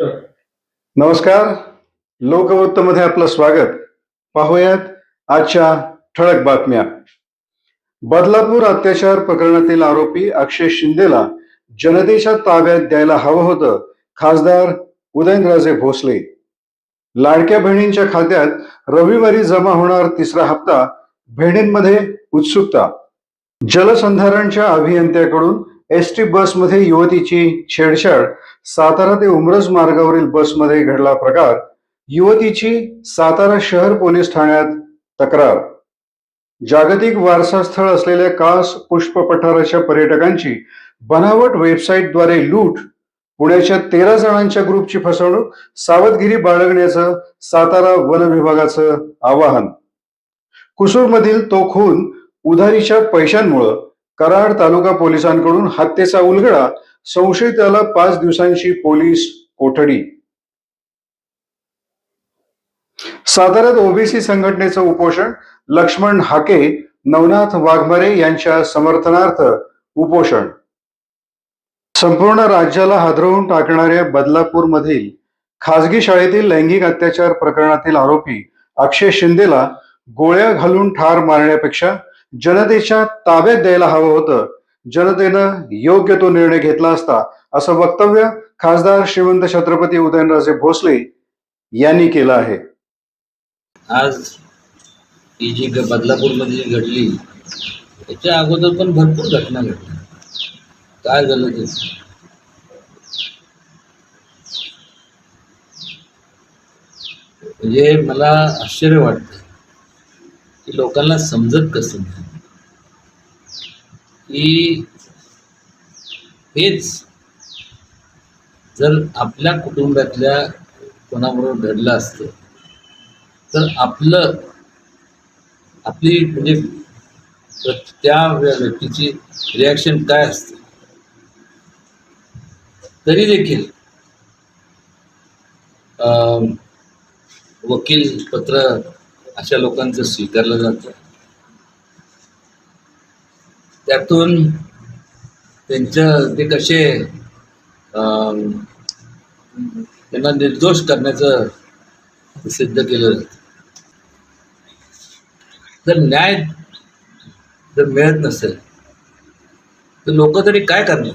नमस्कार. लोकवृत्तमध्ये आपलं स्वागत. पाहूयात आजच्या ठळक बातम्या. बदलापूर अत्याचार प्रकरणातील आरोपी अक्षय शिंदेला जनतेच्या ताब्यात द्यायला हवं होतं खासदार उदयनराजे भोसले. लाडक्या बहिणींच्या खात्यात रविवारी जमा होणार तिसरा हप्ता बहिणींमध्ये उत्सुकता. जलसंधारणच्या अभियंत्याकडून एस टी बसमध्ये युवतीची छेडछाड सातारा ते उमरज मार्गावरील बसमध्ये घडला प्रकार. युवतीची सातारा शहर पोलीस ठाण्यात तक्रार. जागतिक वारसा स्थळ असलेल्या कास पुष्प पठाराच्या पर्यटकांची बनावट वेबसाईटद्वारे लूट. पुण्याच्या तेरा जणांच्या ग्रुपची फसवणूक सावधगिरी बाळगण्याचं सातारा वन विभागाचं आवाहन. कुसूरमधील तो खून उधारीच्या पैशांमुळं. कराड तालुका पोलिसांकडून हत्येचा उलगडा संशयिताला पाच दिवसांची पोलीस कोठडी. साताऱ्यात ओबीसी संघटनेचं उपोषण लक्ष्मण हाके नवनाथ वाघमारे यांच्या समर्थनार्थ उपोषण. संपूर्ण राज्याला हादरवून टाकणाऱ्या बदलापूर मधील खासगी शाळेतील लैंगिक अत्याचार प्रकरणातील आरोपी अक्षय शिंदेला गोळ्या घालून ठार मारण्यापेक्षा जनतेच्या ताब्यात द्यायला हवं होतं जनतेनं योग्य तो निर्णय घेतला असता असं वक्तव्य खासदार श्रीमंत छत्रपती उदयनराजे भोसले यांनी केलं आहे. आज ही जी बदलापूरमध्ये जी घडली त्याच्या अगोदर पण भरपूर घटना घडल्या. काय झालं ते? म्हणजे मला आश्चर्य वाटतं की लोकांना समजत कसं नाही. की हेच जर आपल्या कुटुंबातल्या कोणाबरोबर घडलं असतं तर आपलं आपली म्हणजे त्या व्यक्तीची रिॲक्शन काय असते? तरी देखील अं, वकील पत्र अशा लोकांचं स्वीकारलं जातं. त्यातून त्यांचं ते कसे त्यांना निर्दोष करण्याचं सिद्ध केलं जातं. जर न्याय जर मिळत नसेल तर लोक तरी काय करणार?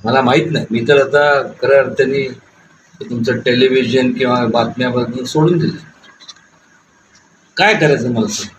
मला माहीत नाही. मी तर आता खऱ्या अर्थाने तुमचं टेलिव्हिजन किंवा बातम्याबद्दल सोडून दिलं. काय करायचं मला सांग?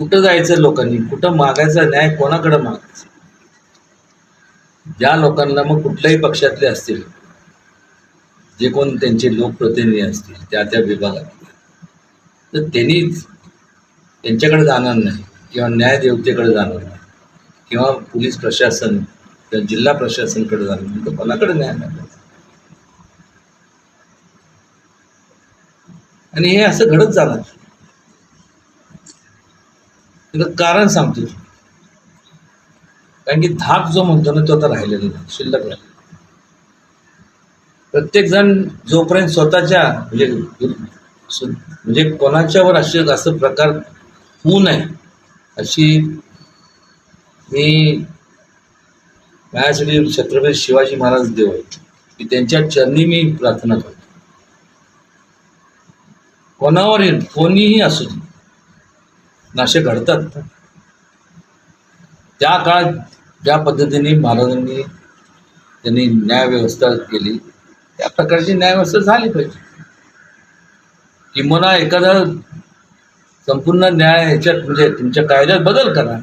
कुठं जायचं लोकांनी? कुठं मागायचा न्याय कोणाकडे मागायचा? ज्या लोकांना मग कुठल्याही पक्षातले असतील जे कोण त्यांचे लोकप्रतिनिधी असतील त्या त्या विभागात तर त्यांनीच त्यांच्याकडे जाणार नाही किंवा न्यायदेवतेकडे जाणार नाही किंवा पोलीस प्रशासन किंवा जिल्हा प्रशासनकडे जाणार नाही तर कोणाकडे न्याय मागायचा? आणि हे असं घडत जाणार. त्याचं कारण सांगतो. कारण की धाक जो म्हणतो ना तो आता राहिलेला नाही शिल्लक राहिला प्रत्येक जण जोपर्यंत स्वतःच्या म्हणजे म्हणजे कोणाच्यावर असे असं प्रकार होऊ नये अशी मी माझ्यासाठी छत्रपती शिवाजी महाराज देव आहेत की त्यांच्या चरणी मी प्रार्थना करतो. कोणावर कोणीही असू दे. नाशे घडतात. त्या काळात ज्या पद्धतीने महाराजांनी त्यांनी न्यायव्यवस्था केली त्या प्रकारची न्यायव्यवस्था झाली पाहिजे. किंवा एखादा संपूर्ण न्याय ह्याच्यात म्हणजे तुमच्या कायद्यात बदल करा.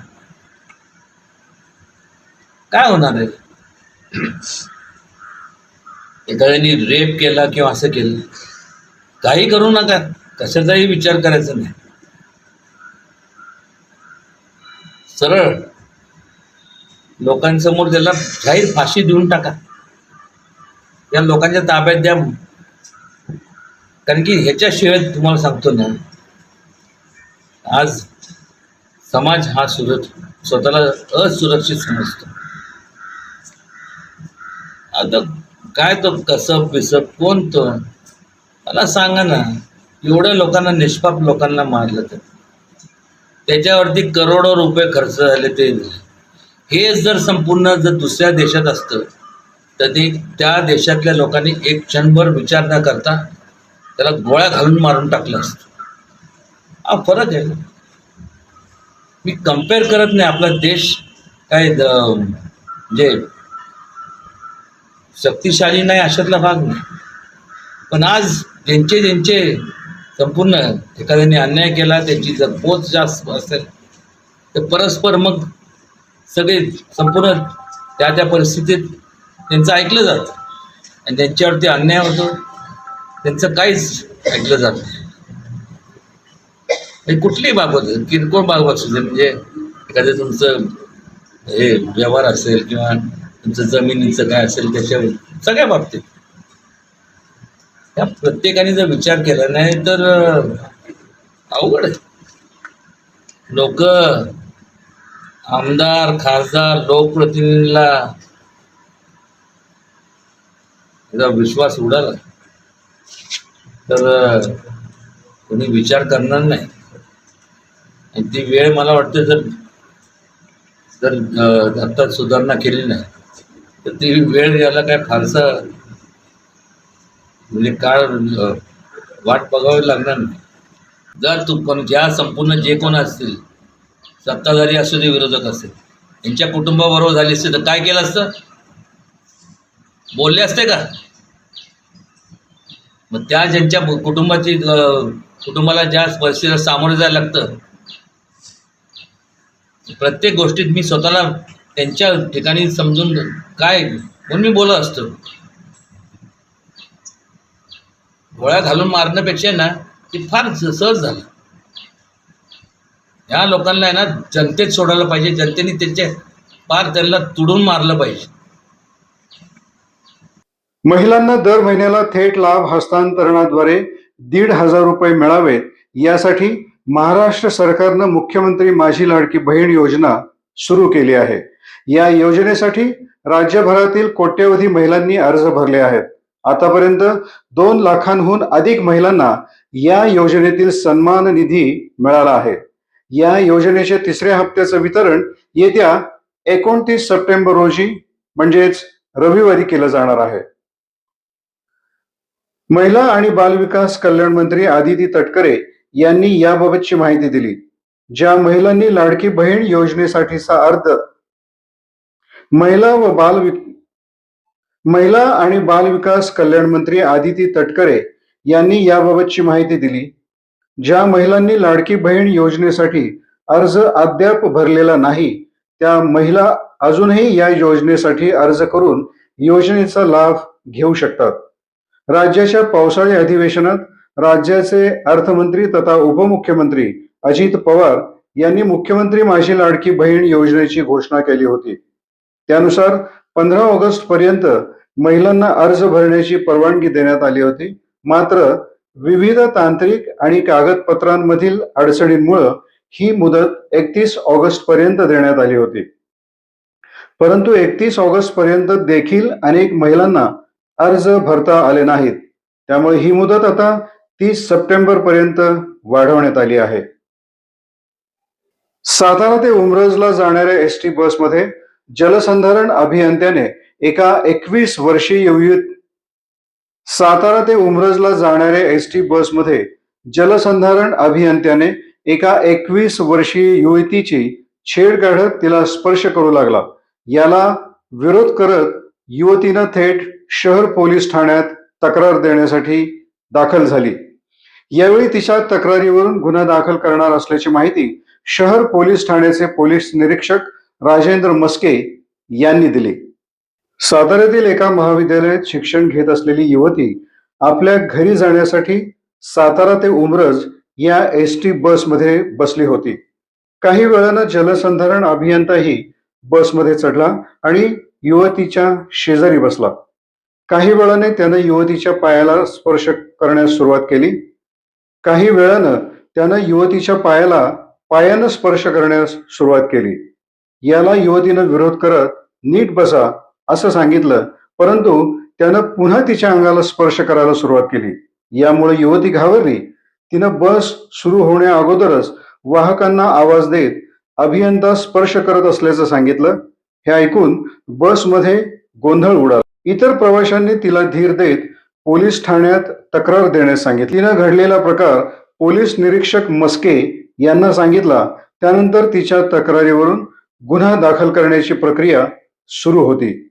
काय होणार आहे? एखाद्याने रेप केला किंवा असं केलं काही करू नका. कशाचाही विचार करायचा नाही. सरळ. लोकांसमोर त्याला जाहीर फाशी देऊन टाका. या लोकांच्या ताब्यात द्या कारण की ह्याच्याशिवाय तुम्हाला सांगतो ना आज समाज हा सुरत स्वतःला असुरक्षित समजतो. आता काय तो कसब बिसब कोण तो? मला सांगा ना एवढ्या लोकांना निष्पाप लोकांना मारलं तर? त्याच्यावरती करोडो रुपये खर्च झाले ते. हेच जर संपूर्ण जर दुसऱ्या देशात असतं तर ते त्या देशातल्या लोकांनी एक क्षणभर विचार न करता त्याला गोळ्या घालून मारून टाकलं असतं. हा फरक आहे. मी कंपेअर करत नाही. आपला देश काय जे म्हणजे शक्तिशाली नाही अशातला भाग नाही. पण आज ज्यांचे ज्यांचे संपूर्ण एखाद्याने अन्याय केला त्यांची जर पोच जास्त असेल तर परस्पर मग सगळे संपूर्ण त्या त्या परिस्थितीत त्यांचं ऐकलं जातं. आणि त्यांच्यावरती अन्याय होतो. त्यांचं काहीच ऐकलं जात नाही. म्हणजे कुठलीही बाबत किरकोळ बाबत असू दे म्हणजे एखादं तुमचं हे व्यवहार असेल किंवा तुमचं जमिनीचं काय असेल त्याच्यावर सगळ्या बाबतीत त्या प्रत्येकाने जर विचार केला नाही तर अवघड आहे. लोक आमदार खासदार लोकप्रतिनिधीला त्याचा विश्वास उडाला. तर कोणी विचार करणार नाही. आणि ती वेळ मला वाटते जर जर अं, सुधारणा केली नाही तर ती वेळ याला काय फारसा म्हणजे काळ वाट बघावी लागणार नाही. जर तू पण ज्या संपूर्ण जे कोण असतील सत्ताधारी असू दे विरोधक असेल यांच्या कुटुंबाबरोबर झाली असते तर काय केलं असतं? बोलले असते का? मग त्या ज्यांच्या कुटुंबाची कुटुंबाला ज्या परिस्थितीला सामोरं जायला लागतं प्रत्येक गोष्टीत मी स्वतःला त्यांच्या ठिकाणी समजून काय म्हणून मी बोलत असतो. गोळ्या घालून मारण्यापेक्षा ना ते फार सहज झालं. या लोकांना आहे ना जनतेत सोडायला पाहिजे जनतेने त्यांच्या पार त्यांना तुडून मारलं पाहिजे. महिलांना दर महिन्याला थेट लाभ हस्तांतरणाद्वारे दीड हजार रुपये मिळावेत यासाठी महाराष्ट्र सरकारनं मुख्यमंत्री माझी लाडकी बहीण योजना सुरू केली आहे. या योजनेसाठी राज्यभरातील कोट्यवधी महिलांनी अर्ज भरले आहेत. आतापर्यंत दोन लाखांहून अधिक महिलांना या योजनेतील सन्मान निधी मिळाला आहे. या योजनेच्या तिसऱ्या हप्त्याचं वितरण येत्या एकोणतीस सप्टेंबर रोजी म्हणजेच रविवारी केलं जाणार आहे. महिला आणि बालविकास कल्याण मंत्री आदिती तटकरे यांनी याबाबतची माहिती दिली ज्या महिलांनी लाडकी बहीण योजनेसाठीचा अर्ज महिला व बाल महिला आणि बालविकास कल्याण मंत्री आदिती तटकरे यांनी याबाबतची माहिती दिली ज्या महिलांनी लाडकी बहीण योजनेसाठी अर्ज अद्याप भरलेला नाही त्या महिला अजूनही या योजनेसाठी अर्ज करून योजनेचा लाभ घेऊ शकतात. राज्याच्या पावसाळी अधिवेशनात राज्याचे अर्थमंत्री तथा उपमुख्यमंत्री अजित पवार यांनी मुख्यमंत्री माझी लाडकी बहीण योजनेची घोषणा केली होती. त्यानुसार पंधरा ऑगस्ट पर्यंत महिलांना अर्ज भरण्याची परवानगी देण्यात आली होती. मात्र विविध तांत्रिक आणि कागदपत्रांमधील अडचणींमुळे ही मुदत एकतीस ऑगस्ट पर्यंत देण्यात आली होती. परंतु एकतीस ऑगस्ट पर्यंत देखील अनेक महिलांना अर्ज भरता आले नाहीत. त्यामुळे ही मुदत आता तीस सप्टेंबर पर्यंत वाढवण्यात आली आहे. सातारा ते उमरजला जाणाऱ्या एस टी बसमध्ये जलसंधारण अभियंत्याने एका एकवीस वर्षीय युवती सातारा ते उमरजला जाणाऱ्या एस टी बसमध्ये जलसंधारण अभियंत्याने एका एकवीस वर्षीय युवतीची छेड काढत तिला स्पर्श करू लागला. याला विरोध करत युवतीनं थेट शहर पोलीस ठाण्यात तक्रार देण्यासाठी दाखल झाली. यावेळी तिच्या तक्रारीवरून गुन्हा दाखल करणार असल्याची माहिती शहर पोलीस ठाण्याचे पोलीस निरीक्षक राजेंद्र मस्के यांनी दिली. साताऱ्यातील एका महाविद्यालयात शिक्षण घेत असलेली युवती आपल्या घरी जाण्यासाठी सातारा ते उमरज या एस टी बसमध्ये बसली होती. काही वेळानं जलसंधारण अभियंताही बसमध्ये चढला आणि युवतीच्या शेजारी बसला. काही वेळाने त्यानं युवतीच्या पायाला स्पर्श करण्यास सुरुवात केली. काही वेळानं त्यानं युवतीच्या पायाला पायानं स्पर्श करण्यास सुरुवात केली. याला युवतीनं विरोध करत नीट बसा असं सांगितलं. परंतु त्यानं पुन्हा तिच्या अंगाला स्पर्श करायला सुरुवात केली. यामुळे युवती घाबरली. तिनं बस सुरू होण्या अगोदरच वाहकांना आवाज देत अभियंता स्पर्श करत असल्याचं सांगितलं. हे ऐकून बसमध्ये गोंधळ उडाला. इतर प्रवाशांनी तिला धीर देत पोलीस ठाण्यात तक्रार देण्यास सांगितली. तिनं घडलेला प्रकार पोलीस निरीक्षक मस्के यांना सांगितला. त्यानंतर तिच्या तक्रारीवरून गुन्हा दाखल करण्याची प्रक्रिया सुरू होती.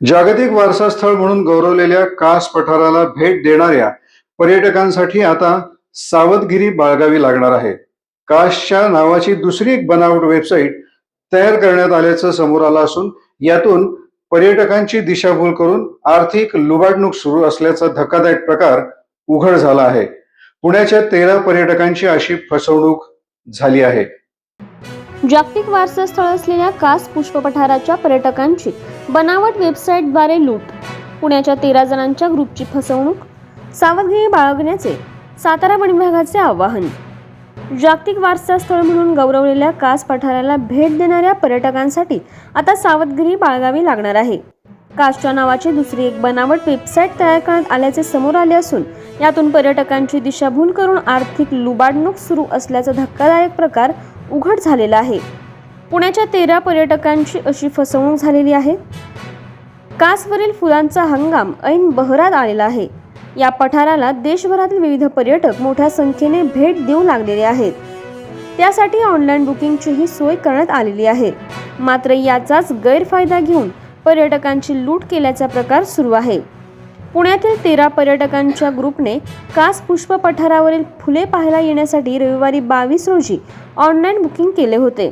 जागतिक वारसा स्थळ म्हणून गौरवलेल्या कास पठाराला भेट देणाऱ्या पर्यटकांसाठी आता सावधगिरी बाळगावी लागणार आहे. कासच्या नावाची दुसरी एक बनावट वेबसाईट तयार करण्यात आल्याचं समोर आलं असून यातून पर्यटकांची दिशाभूल करून आर्थिक लुबाडणूक सुरू असल्याचा धक्कादायक प्रकार उघड झाला आहे. पुण्याच्या तेरा पर्यटकांची अशी फसवणूक झाली आहे. जागतिक वारसा स्थळ असलेल्या कास पुष्पपठाराच्या पर्यटकांची बनावट वेबसाईटद्वारे लूट पुण्याच्या तेरा जणांच्या ग्रुपची फसवणूक सावधगिरी बाळगण्याचे सातारा वन विभागाचे आवाहन. जागतिक वारसा स्थळ म्हणून गौरवलेल्या कास पठाराला भेट देणाऱ्या पर्यटकांसाठी आता सावधगिरी बाळगावी लागणार आहे. कासच्या नावाची दुसरी एक बनावट वेबसाईट तयार करण्यात आल्याचे समोर आले असून यातून पर्यटकांची दिशाभूल करून आर्थिक लुबाडणूक सुरू असल्याचा धक्कादायक प्रकार उघड झालेला आहे. पुण्याच्या तेरा पर्यटकांची अशी फसवणूक झालेली आहे. कासवरील फुलांचा हंगाम ऐन बहरात आलेला आहे. या पठाराला देशभरातील विविध पर्यटक मोठ्या संख्येने भेट देऊ लागलेले आहेत. त्यासाठी ऑनलाईन बुकिंगचीही सोय करण्यात आलेली आहे. मात्र याचाच गैरफायदा घेऊन पर्यटकांची लूट केल्याचा प्रकार सुरू आहे. पुण्यातील तेरा पर्यटकांच्या ग्रुपने कास पुष्प पठारावरील फुले पाहायला येण्यासाठी रविवारी बावीस रोजी ऑनलाईन बुकिंग केले होते.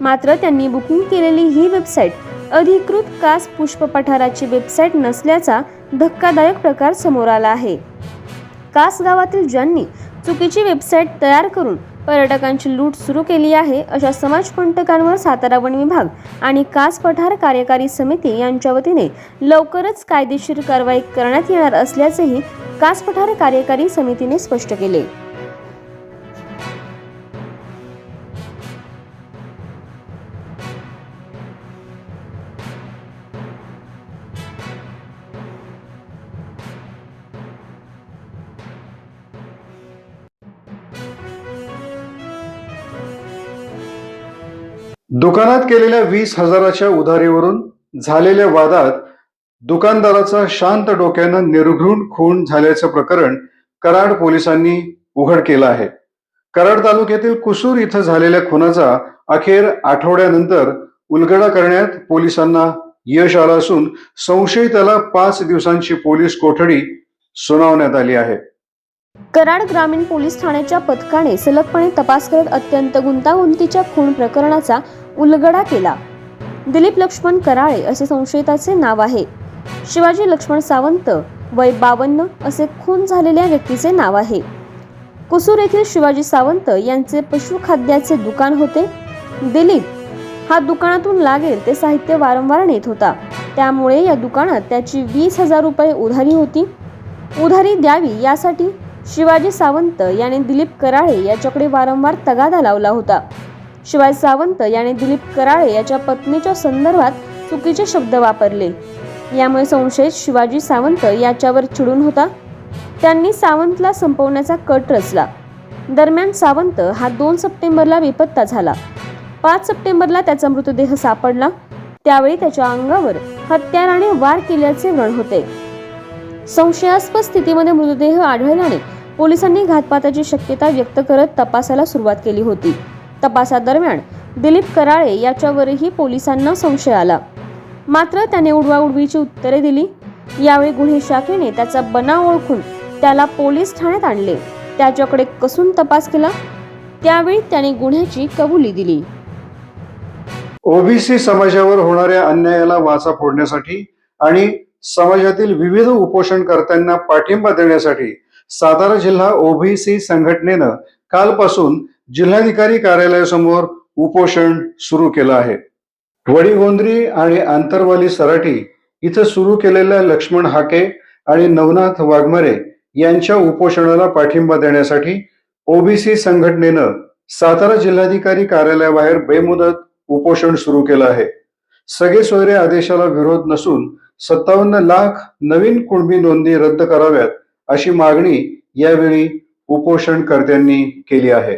मात्र त्यांनी बुकिंग केलेली ही वेबसाईट अधिकृत कास पुष्प पठाराची वेबसाईट नसल्याचा धक्कादायक प्रकार समोर आला आहे. कास गावातील ज्यांनी चुकीची वेबसाईट तयार करून पर्यटकांची लूट सुरू केली आहे अशा समाजकंटकांवर सातारा वन विभाग आणि कास पठार कार्यकारी समिती यांच्या वतीने लवकरच कायदेशीर कारवाई करण्यात येणार असल्याचेही कास पठार कार्यकारी समितीने स्पष्ट केले. दुकानात केलेल्या वीस हजाराच्या उधारीवरून झालेल्या वादात दुकानदाराचा शांत डोक्यानं निर्घृण खून झाल्याचं प्रकरण कराड पोलिसांनी उघड केलं आहे. कराड तालुक्यातील कुसूर इथं झालेल्या खुनाचा अखेर आठवड्यानंतर उलगडा करण्यात पोलिसांना यश आलं असून संशयिताला पाच दिवसांची पोलीस कोठडी सुनावण्यात आली आहे. कराड ग्रामीण पोलीस ठाण्याच्या पथकाने सलगपणे तपास करत अत्यंत गुंतागुंतीच्या खून प्रकरणाचा उलगडा केला. दिलीप लक्ष्मण कराळे असे संशयिताचे नाव आहे. शिवाजी लक्ष्मण सावंत वय बावन्न असे खून झालेल्या व्यक्तीचे नाव आहे. कुसूर येथील शिवाजी सावंत यांचे पशुखाद्याचे दुकान होते. दिलीप हा दुकानातून लागेल ते साहित्य वारंवार नेत होता. त्यामुळे या दुकानात त्याची वीस हजार रुपये उधारी होती. उधारी द्यावी यासाठी शिवाजी सावंत याने दिलीप कराळे याच्याकडे वारंवार तगादा लावला होता. शिवाय सावंत याने दिलीप कराळे याच्या पत्नीच्या संदर्भात चुकीचे शब्द वापरले. यामुळे संशयित शिवाजी सावंत याच्यावर चिडून होता. त्यांनी सावंतला संपवण्याचा कट रचला. दरम्यान सावंत हा दोन सप्टेंबरला बेपत्ता झाला. पाच सप्टेंबरला त्याचा मृतदेह सापडला. त्यावेळी त्याच्या अंगावर हत्याराने वार केल्याचे व्रण होते. संशयास्पद स्थितीमध्ये मृतदेह आढळल्याने पोलिसांनी घातपाताची शक्यता व्यक्त करत तपासाला सुरुवात केली होती. तपासादरम्यान दिलीप कराळे याच्यावरही पोलिसांना संशय आला. मात्र त्याने उडवाउडवीची उत्तरे दिली. यावेळी गुन्हे शाखेने त्याचा बनाव ओळखून त्याला पोलीस ठाण्यात आणले. त्याच्याकडे कसून तपास केला? त्यावेळी त्याने गुन्ह्याची कबुली दिली. ओबीसी समाजावर होणाऱ्या अन्यायाला वाचा फोडण्यासाठी आणि समाजातील विविध उपोषणकर्त्यांना पाठिंबा देण्यासाठी सातारा जिल्हा ओबीसी संघटनेनं कालपासून जिल्हाधिकारी कार्यालयासमोर उपोषण सुरू केलं आहे. वडीगोंद्री आणि आंतरवाली सराटी इथं सुरू केलेल्या लक्ष्मण हाके आणि नवनाथ वाघमारे यांच्या उपोषणाला पाठिंबा देण्यासाठी ओबीसी संघटनेनं सातारा जिल्हाधिकारी कार्यालयाबाहेर बेमुदत उपोषण सुरू केलं आहे. सगळे सोयरे आदेशाला विरोध नसून सत्तावन्न लाख नवीन कुणबी नोंदी रद्द कराव्यात अशी मागणी यावेळी उपोषणकर्त्यांनी केली आहे.